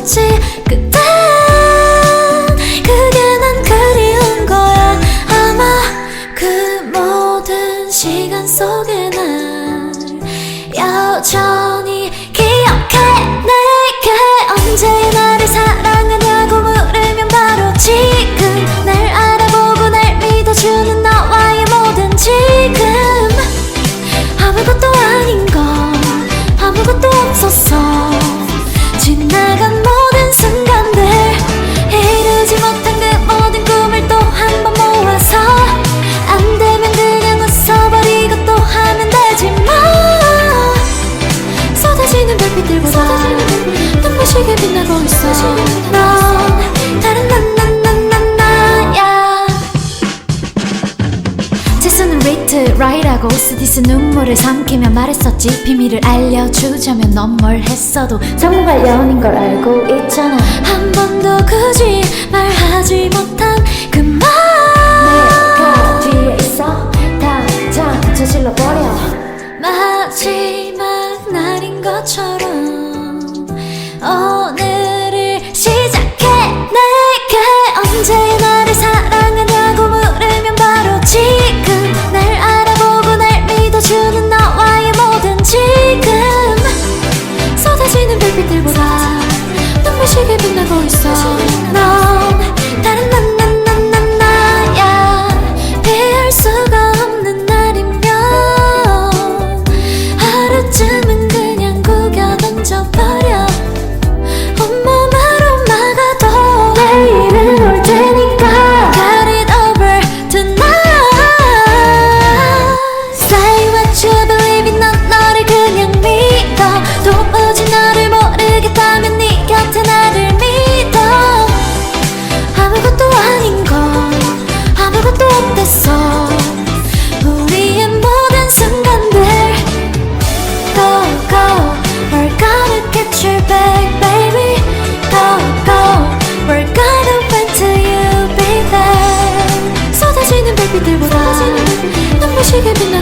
없었지 그땐 그게 난 그리운 거야. 아마 그 모든 시간 속에 난 여전히 기억해. 내게 언제 나를 사랑하냐고 물으면 바로 지금 날 알아보고 날 믿어주는 너와의 모든 지금. 아무것도 아닌 거 아무것도 없었어. 지나간 레이트 라이라고 스디스 눈물을 삼키며 말했었지. 비밀을 알려주자면 넌 뭘 했어도 정말 연인 걸 알고 있잖아. 한 번도 굳이 shaking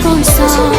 koysam